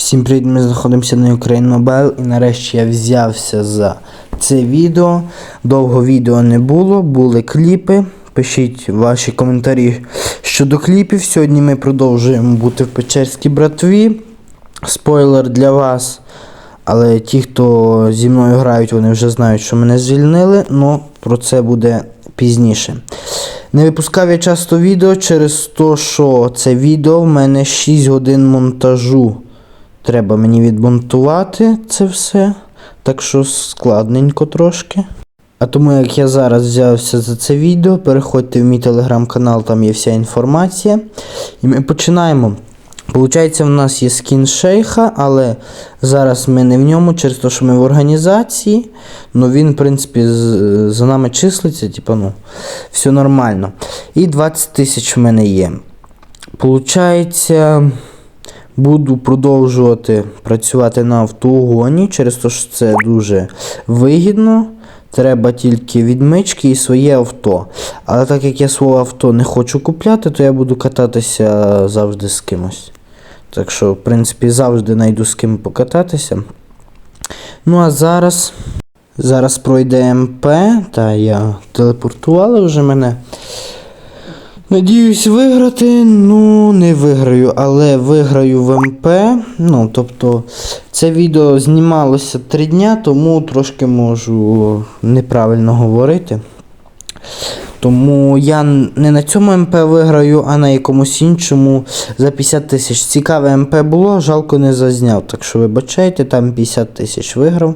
Всім привіт, ми знаходимося на Ukraine Mobile і нарешті я взявся за це відео. Довго відео не було, були кліпи. Пишіть ваші коментарі щодо кліпів. Сьогодні ми продовжуємо бути в Печерській братві. Спойлер для вас. Але ті, хто зі мною грають, вони вже знають, що мене звільнили, але про це буде пізніше. Не випускав я часто відео через те, що це відео в мене 6 годин монтажу. Треба мені відмонтувати це все. Так що складненько трошки. А тому як я зараз взявся за це відео, переходьте в мій телеграм-канал, там є вся інформація. І ми починаємо. Получається, в нас є скін шейха, але зараз ми не в ньому через те, що ми в організації. Ну він, в принципі, за нами числиться, типу, ну, все нормально. І 20 тисяч в мене є. Получається, буду продовжувати працювати на автоугоні, через те, що це дуже вигідно. Треба тільки відмички і своє авто. Але так як я своє авто не хочу купляти, то я буду кататися завжди з кимось. Так що, в принципі, завжди знайду з ким покататися. Ну а зараз. Зараз пройде МП, та я телепортували вже мене. Надіюсь виграти, ну не виграю, але виграю в МП. Ну, тобто, це відео знімалося 3 дня, тому трошки можу неправильно говорити. Тому я не на цьому МП виграю, а на якомусь іншому за 50 тисяч. Цікаве МП було, жалко не зазняв. Так що вибачайте, там 50 тисяч виграв.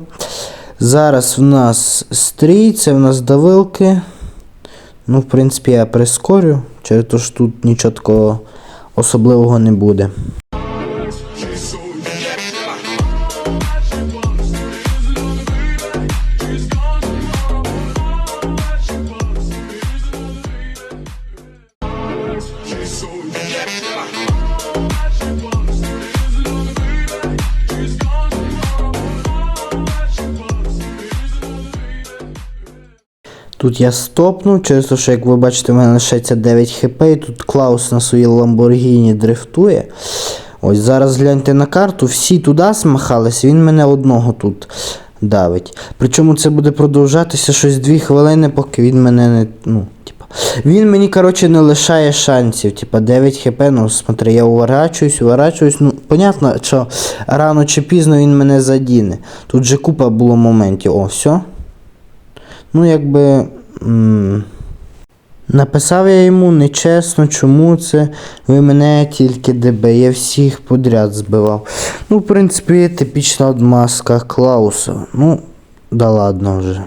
Зараз в нас стрій, це в нас давилки. Ну, в принципі, я прискорю, через те, що тут нічого такого особливого не буде. Тут я стопнув, через те, що, як ви бачите, в мене лишається 9 хп, і тут Клаус на своїй Ламборгіні дрифтує. Ось зараз гляньте на карту, всі туди смахались, він мене одного тут давить. Причому це буде продовжатися щось 2 хвилини, поки він мене не. Ну, типа. Він мені, коротше, не лишає шансів. Типа 9 хп, ну смотри, я уворачуюсь, уворачуюсь. Ну, понятно, що рано чи пізно він мене задіне. Тут же купа було моментів. О, все. Ну, якби. Написав я йому нечесно, чому це ви мене тільки ДБ, я всіх подряд збивав. Ну, в принципі, типічна отмазка Клауса. Ну, да ладно вже.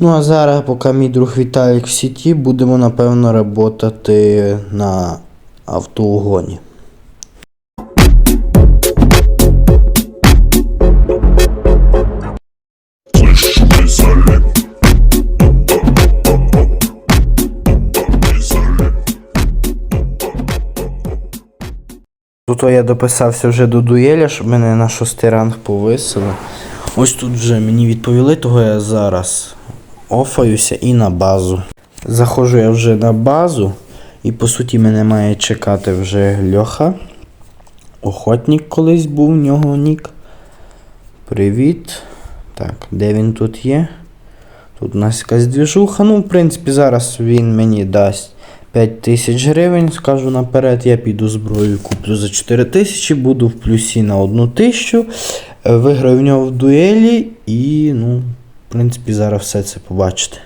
Ну, а зараз, поки мій друг Віталік в сіті, будемо, напевно, працювати на автоугоні. Тут я дописався вже до дуеля, щоб мене на шостий ранг повисили. Ось тут вже мені відповіли, того я зараз офаюся і на базу. Заходжу я вже на базу, і по суті мене має чекати вже Льоха. Охотник колись був в нього нік. Привіт. Так, де він тут є? Тут у нас якась двіжуха. Ну, в принципі, зараз він мені дасть 5 тисяч гривень. Скажу наперед, я піду зброю куплю за 4 тисячі, буду в плюсі на 1 тисячу. Е, Виграю в нього в дуелі і, ну, в принципі, зараз все це побачите.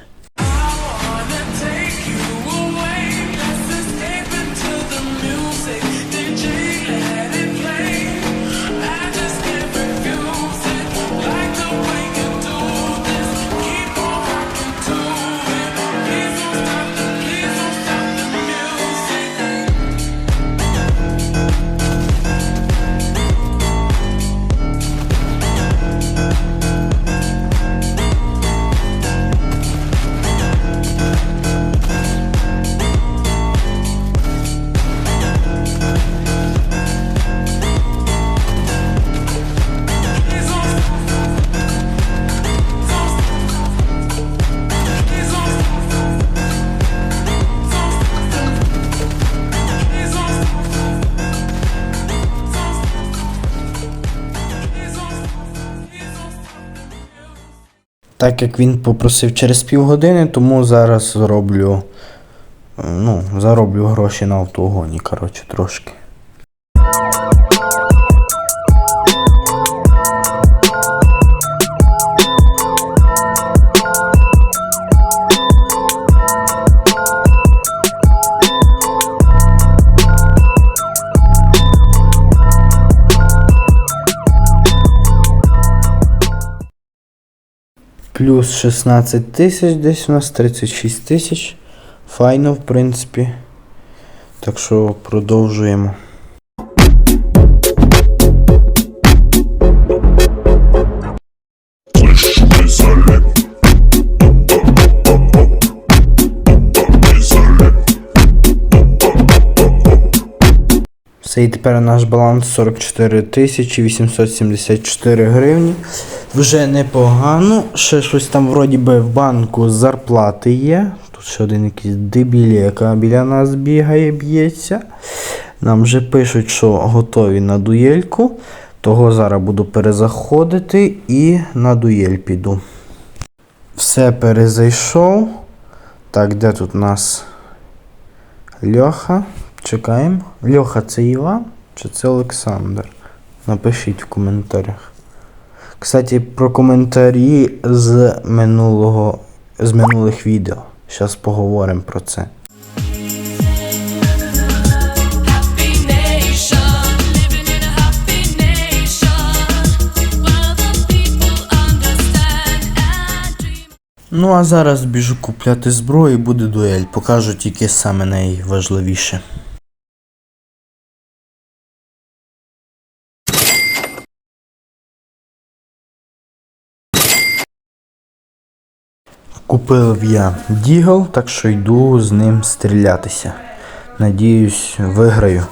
Так як він попросив через півгодини, тому зараз зроблю. е, Ну, зароблю гроші на автогоні, коротше, трошки. Плюс 16 тисяч, десь у нас 36 тисяч. Файно, в принципі. Так що продовжуємо. Все, і тепер наш баланс 44 тисячі 874 гривні. Вже непогано. Ще щось там вроді би в банку зарплати є. Тут ще один якийсь дебілі, яка біля нас бігає, б'ється. Нам вже пишуть, що готові на дуельку. Того зараз буду перезаходити і на дуель піду. Все перезайшов. Так, де тут у нас Льоха? Чекаємо. Льоха, це Іван чи це Олександр? Напишіть в коментарях. Кстати, про коментарі з минулого з минулих відео. Зараз поговоримо про це. Ну а зараз біжу купляти зброю і буде дуель. Покажу тільки саме найважливіше. Купив я Дігл, так що йду з ним стрілятися. Надіюсь, виграю.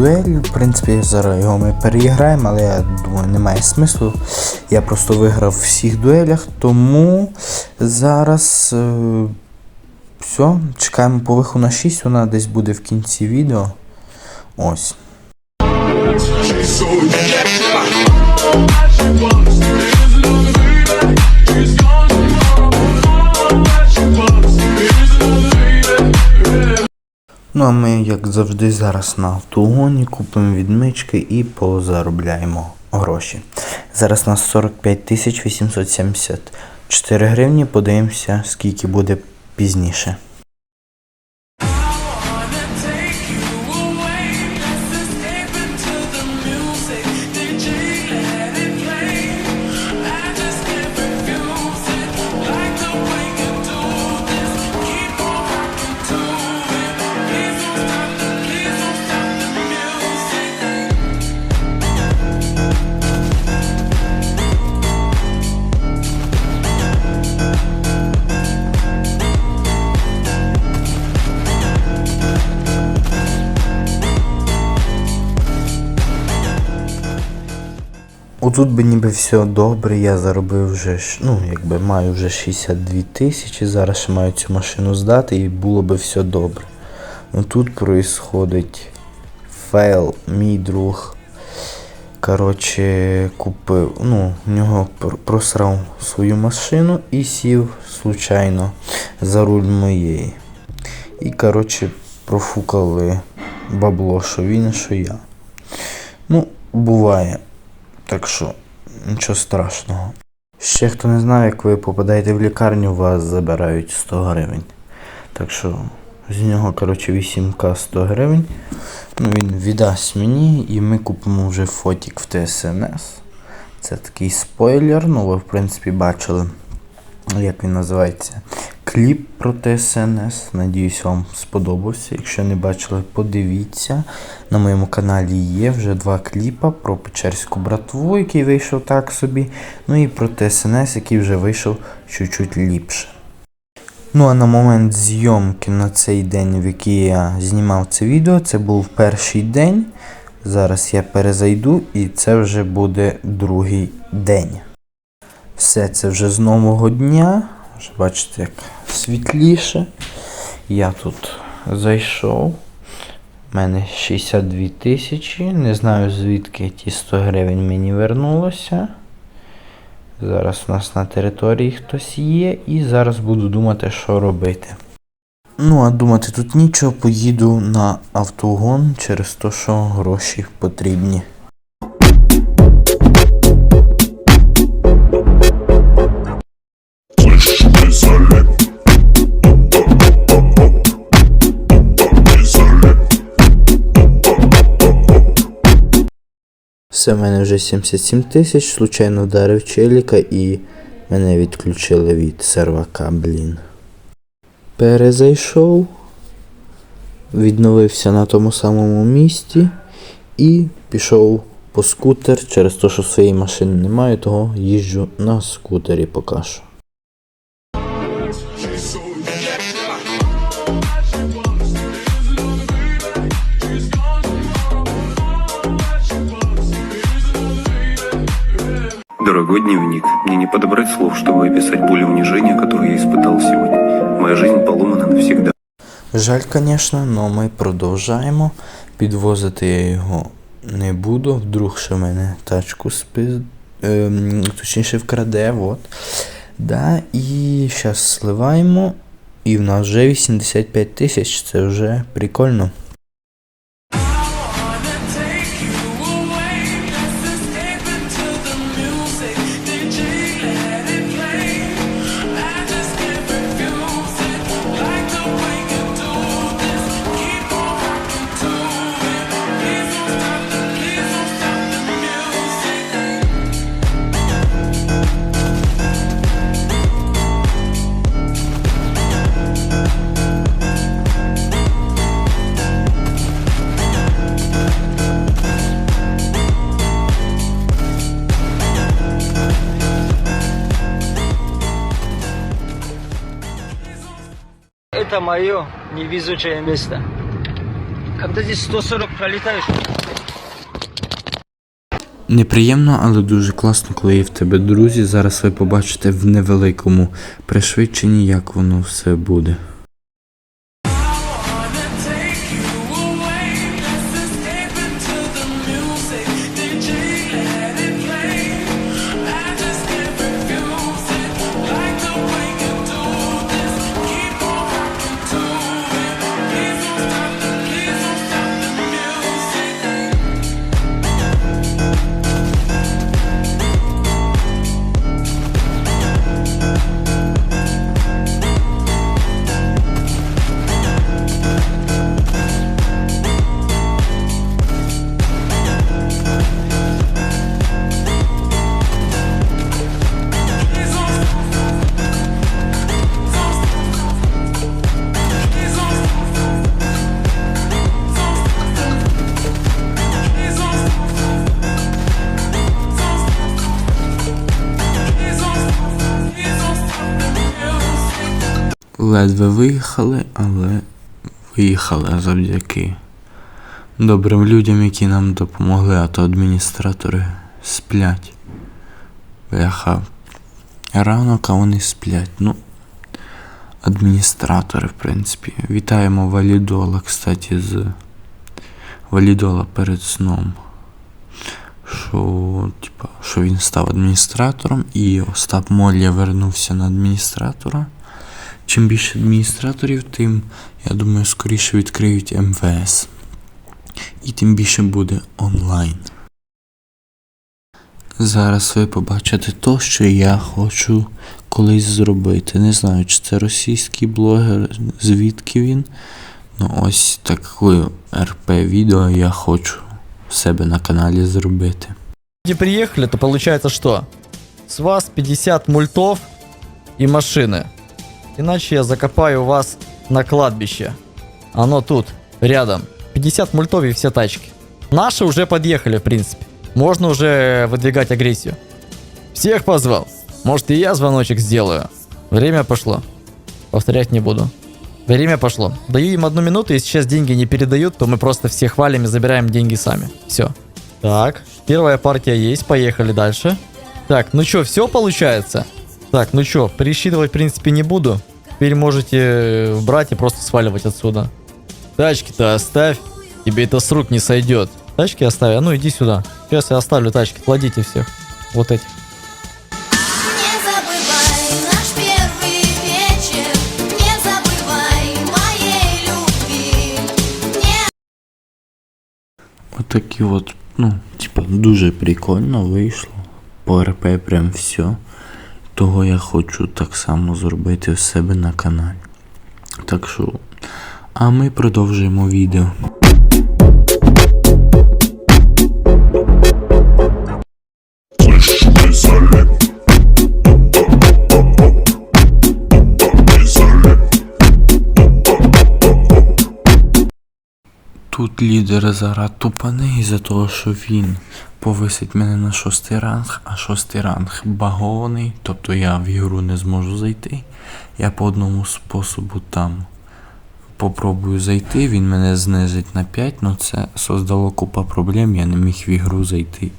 Дуель. В принципі, зараз його ми переіграємо, але я думаю, немає смислу. Я просто виграв в всіх дуелях, тому зараз е, все, чекаємо повиху на 6, вона десь буде в кінці відео. Ось. Ну а ми, як завжди, зараз на автогоні купимо відмички і позаробляємо гроші. Зараз у нас 45 тисяч 874 гривні. Подивимося, скільки буде пізніше. Отут би ніби все добре, я заробив вже, ну, якби маю вже 62 тисячі, зараз ще маю цю машину здати і було би все добре. Ну тут происходить фейл, мій друг. Коротше, купив, ну, в нього просрав свою машину і сів случайно за руль моєї. І, коротше, профукали бабло, що він, що я. Ну, буває. Так що нічого страшного. Ще хто не знає, як ви попадаєте в лікарню, вас забирають 100 гривень. Так що з нього, коротше, 8к 100 гривень. Ну, він віддасть мені і ми купимо вже фотік в ТСНС. Це такий спойлер, ну ви в принципі бачили, як він називається. Кліп про ТСНС. Надіюсь, вам сподобався. Якщо не бачили, подивіться. На моєму каналі є вже два кліпа про Печерську братву, який вийшов так собі. Ну і про ТСНС, який вже вийшов чуть-чуть ліпше. Ну а на момент зйомки на цей день, в який я знімав це відео, це був перший день. Зараз я перезайду і це вже буде другий день. Все це вже з нового дня. Бачите, як світліше. Я тут зайшов. У мене 62 тисячі. Не знаю звідки ті 100 гривень мені вернулося. Зараз у нас на території хтось є, і зараз буду думати, що робити. Ну, а думати тут нічого, поїду на автогон через те, що гроші потрібні. Все, в мене вже 77 тисяч, случайно вдарив челіка і мене відключили від сервака, блін. Перезайшов, відновився на тому самому місці і пішов по скутер через те, що своєї машини немає, того їжджу на скутері поки що. Дорогой дневник, мне не подобрать слов, чтобы описать боль и унижение, которое я испытал сегодня. Моя жизнь поломана навсегда. Жаль, звісно, але ми продовжаємо. Підвозити я його не буду. Вдруг ще мене тачку спи... ем, точніше вкраде. Вот. Да, і зараз сливаємо. І в нас вже 85 тисяч, це вже прикольно. Это мое невезучее место. Когда здесь 140 пролетаешь, Неприємно, але дуже класно, коли є в тебе друзі. Зараз ви побачите в невеликому пришвидшенні, як воно все буде. Ледве виїхали, але виїхали завдяки добрим людям, які нам допомогли, а то адміністратори сплять. Бляха. Ранок, а вони сплять. Ну, адміністратори, в принципі. Вітаємо Валідола, кстати, з Валідола перед сном. Що, типа, що він став адміністратором, і Остап Молля вернувся на адміністратора. Чим більше адміністраторів, тим, я думаю, скоріше відкриють МВС. І тим більше буде онлайн. Зараз ви побачите то, що я хочу колись зробити. Не знаю, чи це російський блогер, звідки він. Ну ось таке РП відео я хочу в себе на каналі зробити. Если приехали, то получается что? С вас 50 мультов и машины. Иначе я закопаю вас на кладбище. Оно тут, рядом. 50 мультов и все тачки. Наши уже подъехали, в принципе. Можно уже выдвигать агрессию. Всех позвал. Может и я звоночек сделаю. Время пошло. Повторять не буду. Время пошло. Даю им одну минуту, если сейчас деньги не передают, то мы просто всех валим и забираем деньги сами. Все. Так, первая партия есть, поехали дальше. Так, ну что, все получается? Так, ну что, пересчитывать в принципе не буду. Теперь можете э, брать и просто сваливать отсюда. Тачки-то оставь, тебе это с рук не сойдет. Тачки оставь, а ну иди сюда. Сейчас я оставлю тачки, кладите всех. Вот эти. Не забывай наш первый вечер, не забывай моей любви. Не Отакі от, ну, типа, дуже прикольно вийшло. По РП прям все. Того я хочу так само зробити в себе на каналі. Так що. А ми продовжуємо відео. Тут лідер зараз тупаний із-за того, що він повисить мене на шостий ранг, а шостий ранг багований, тобто я в ігру не зможу зайти. Я по одному способу там попробую зайти, він мене знизить на 5, ну це создало купа проблем, я не міг в ігру зайти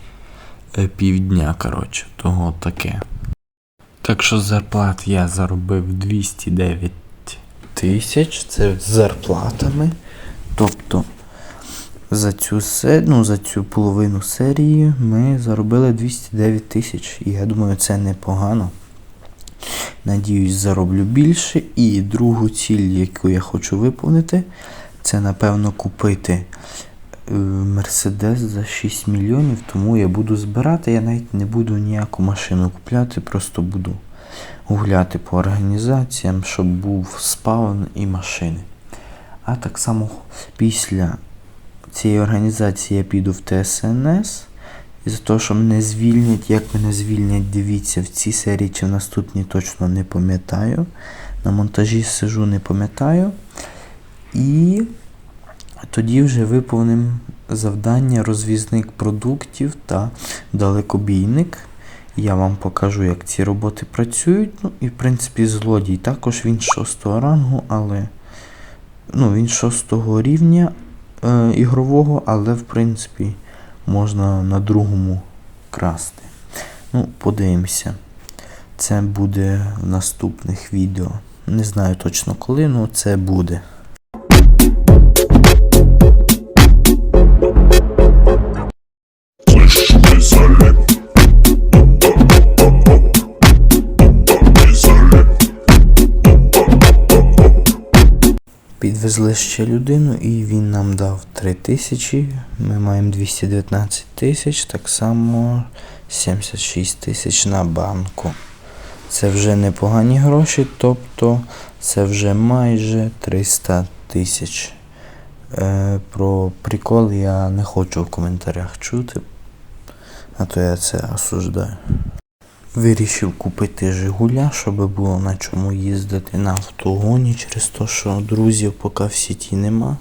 е, півдня, коротше, того таке. Так що зарплат я заробив 209 тисяч, це з зарплатами. Тобто за цю се... ну, за цю половину серії ми заробили 209 тисяч. І я думаю, це непогано. Надіюсь, зароблю більше. І другу ціль, яку я хочу виповнити, це напевно купити е, Мерседес за 6 мільйонів. Тому я буду збирати. Я навіть не буду ніяку машину купляти, просто буду гуляти по організаціям, щоб був спаун і машини. А так само після цієї організації я піду в ТСНС. І за те, що мене звільнять, як мене звільнять, дивіться в цій серії чи в наступній точно не пам'ятаю. На монтажі сижу, не пам'ятаю. І тоді вже виповним завдання розвізник продуктів та далекобійник. Я вам покажу, як ці роботи працюють. Ну і в принципі злодій. Також він 6 рангу, але ну, він 6 рівня е, ігрового, але в принципі можна на другому красти. Ну, подивимося. Це буде в наступних відео. Не знаю точно коли, але це буде. Підвезли ще людину і він нам дав 3 тисячі. Ми маємо 219 тисяч, так само 76 тисяч на банку. Це вже непогані гроші, тобто це вже майже 300 тисяч. Е, про прикол я не хочу в коментарях чути, а то я це осуждаю. Вирішив купити Жигуля, щоб було на чому їздити на автогоні через те, що друзів поки в сіті нема.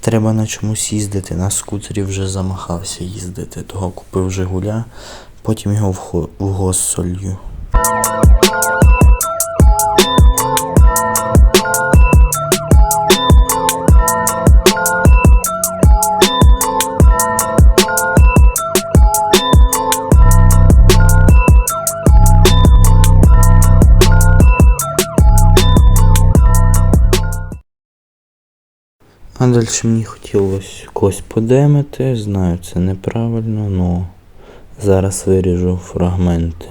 Треба на чомусь їздити. На скутері вже замахався їздити. Того купив Жигуля, потім його в, хо- в гос солью. А далі мені хотілося когось подемити. Знаю, це неправильно, але зараз виріжу фрагменти.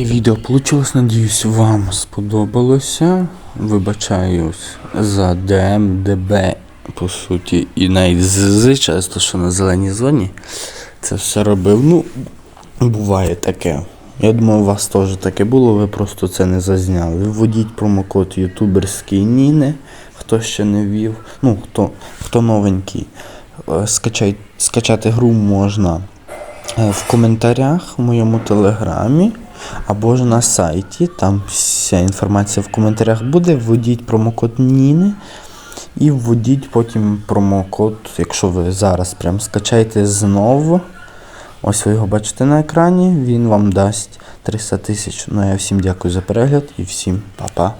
Таке відео вийшло. Надіюсь, вам сподобалося. Вибачаюсь за ДМ, ДБ, по суті, і навіть ЗЗ, часто, що на зеленій зоні. Це все робив. Ну, буває таке. Я думаю, у вас теж таке було, ви просто це не зазняли. Вводіть промокод ютуберський Ніни, хто ще не ввів. Ну, хто, хто новенький. Е, Скачай, скачати гру можна е, в коментарях в моєму телеграмі або ж на сайті. Там вся інформація в коментарях буде. Вводіть промокод Ніни. І вводіть потім промокод, якщо ви зараз прям скачаєте знову. Ось ви його бачите на екрані, він вам дасть 300 тисяч. Ну я всім дякую за перегляд і всім па-па.